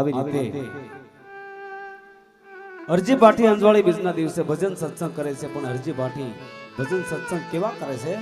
આવી રીતે હરજી ભાટી અંજવાળી બીજના દિવસે ભજન સત્સંગ કરે છે પણ હરજી ભાટી ભજન સત્સંગ કેવા કરે છે?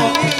Thank you.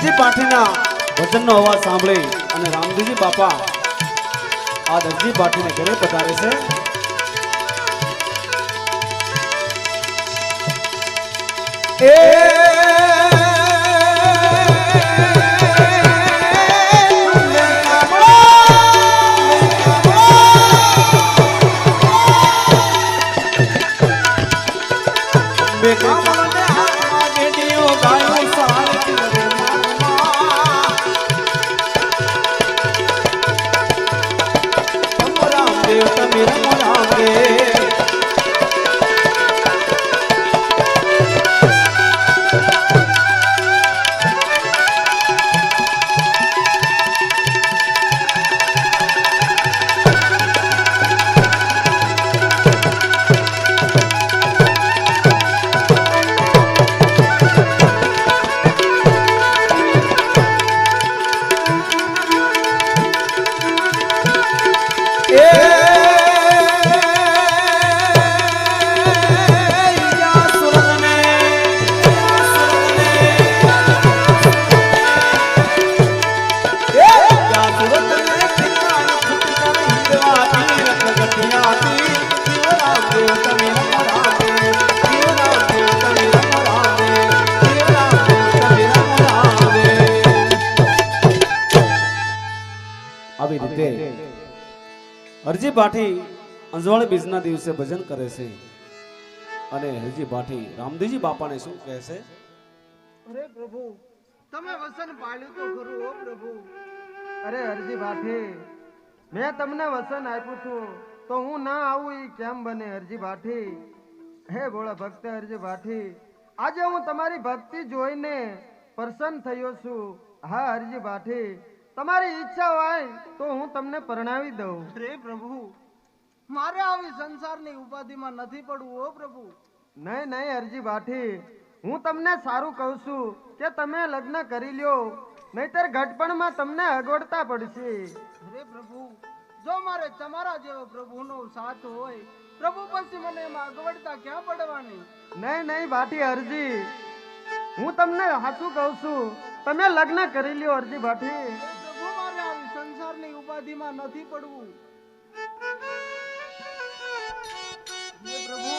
હરજી પાઠીના ભજનનો અવાજ સાંભળી અને રામજીજી બાપા આ દરજી પાઠીને ઘરે પધારે છે. એ હરજી ભાઠી અંજવાળ બીજના દિવસે ભજન કરે છે. અને હરજી ભાઠી રામદેવજી બાપાને શું કહે છે? અરે પ્રભુ, તમે વસન પાળ્યું તો ખરું ઓ પ્રભુ. અરે હરજી ભાઠી, મેં તમને વસન આપ્યું છું તો હું ના આવું એ કેમ બને હરજી ભાઠી? હે ભોળા ભક્ત, હરજી ભાઠી, આજે હું તમારી ભક્તિ જોઈને પ્રસન્ન થયો છું. હા હરજી ભાઠી તમારી ઈચ્છા હોય તો હું તમને પરણાવી દઉં. અરે પ્રભુ મારે આવી સંસારની ઉપાધિમાં નથી પડવું ઓ પ્રભુ. નહીં નહીં અરજી ભાઠી હું તમને સારું કહું છું કે તમે લગ્ન કરી લ્યો નહીતર ઘટપણમાં તમને અગવડતા પડશે. અરે પ્રભુ જો મારે તમારા જેવો પ્રભુનો સાથ હોય પ્રભુ પછી મને એમાં અગવડતા ક્યાં પડવાની? નહીં નહીં ભાઠી અરજી. હું તમને સાચું કહું છું. તમે લગ્ન કરી લ્યો અરજી ભાઠી ઉપાધિમાં નથી પડવું. પ્રભુ.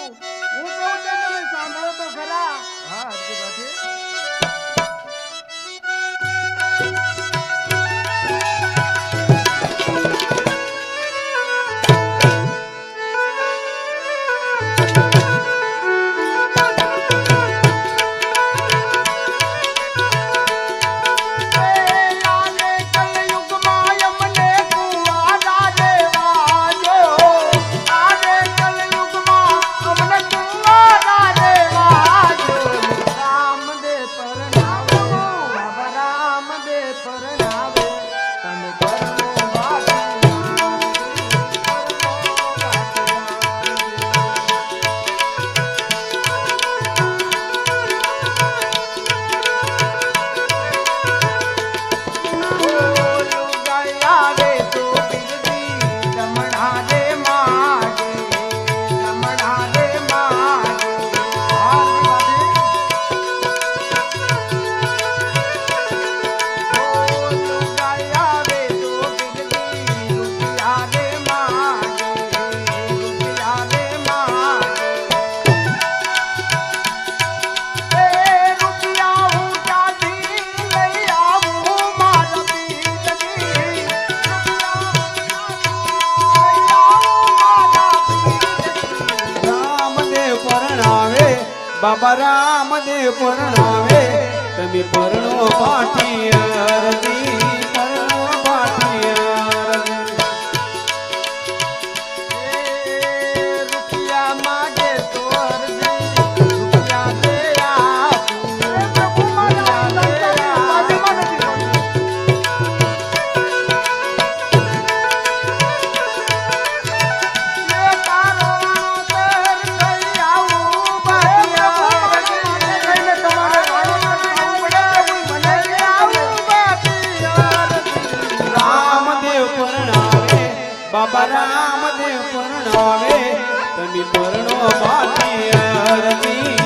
હું કહું તે તમે સાંભળો તો ખરા. હા પરણાવો તમે કર્મ બાબા રામદેવ પરણાવે. તમે પરણો પાટી અરજી. બાબા રામદેવ પરણાવે તમે પરણો પાટી અરજી.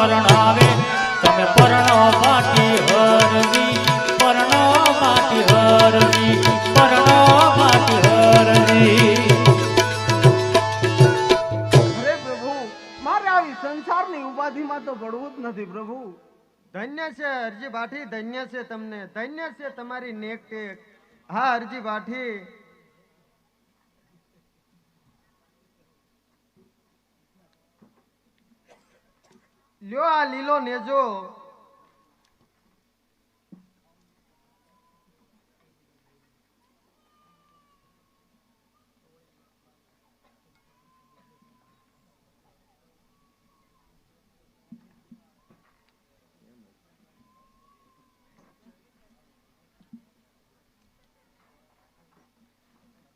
પરણાવે તમે પરણો માટી હરજી પરણો માટી હરજી પરણો માટી હરજી અરે પ્રભુ મારે આવી સંસારની ઉપાધિમાં તો પડવું જ નથી પ્રભુ. ધન્ય છે હરજી ભાઠી ધન્ય છે તમને ધન્ય છે તમારી નેક ટેક. હા હરજી ભાઠી. લ્યો આ લીલો નેજો.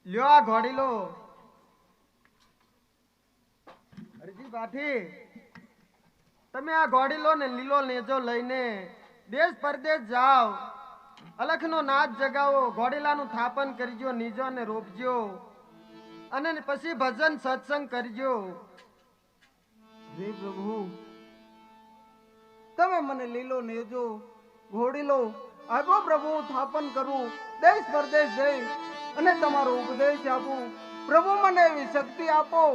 લ્યો આ ઘોડી લો. હરજી ભાઠી તમે આ ઘોડી લો ને લીલો નેજો લઈને દેશ પરદેશ જાઓ. અલખનો નાદ જગાવો ઘોડીલાનું થાપન કરજો નીજો ને રોપજો. અને પછી ભજન સત્સંગ કરજો. હે પ્રભુ તમે મને લીલો નેજો ઘોડીલો આગો પ્રભુ થાપન કરું દેશ પરદેશ જઈ અને તમારો ઉપદેશ આપું. પ્રભુ મને એવી શક્તિ આપો.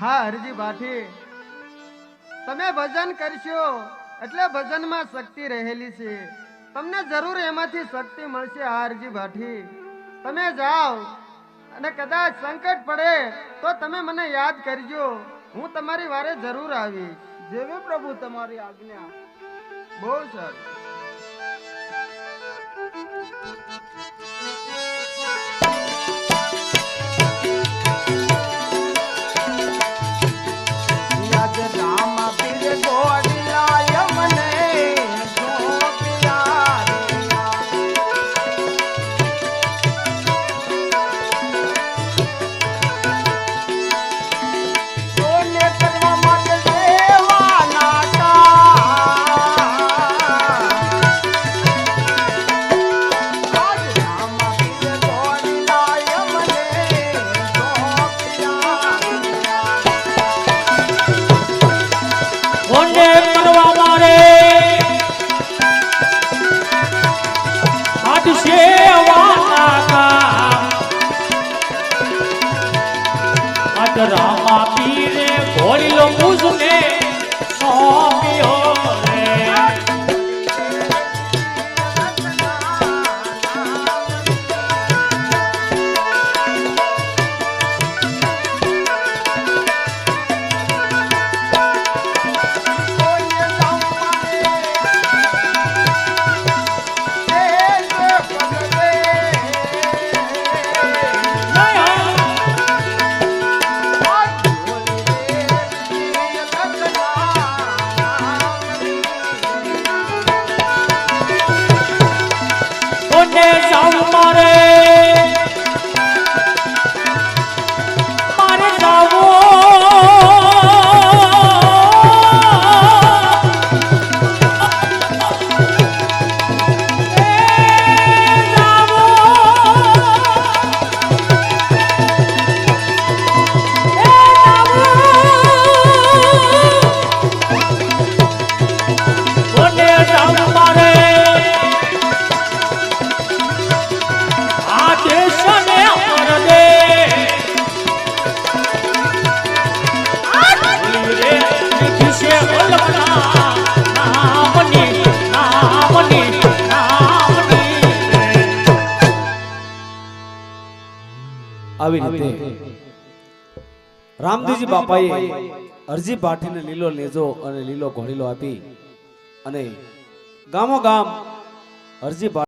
હા હરજી ભાઠી તમે ભજન કરશો એટલે ભજનમાં શક્તિ રહેલી છે. તમને જરૂર એમાંથી શક્તિ મળશે હારજી ભાઠી. તમે જાઓ અને કદાચ સંકટ પડે તો તમે મને યાદ કરજો. હું તમારી વારે જરૂર આવીશ. જેવી પ્રભુ તમારી આજ્ઞા. બહુ સારું આવી રીતે રામજીજી બાપાએ અરજી ભાટીને લીલો લેજો અને લીલો ઘોડીલો આપી અને ગામો ગામ અરજી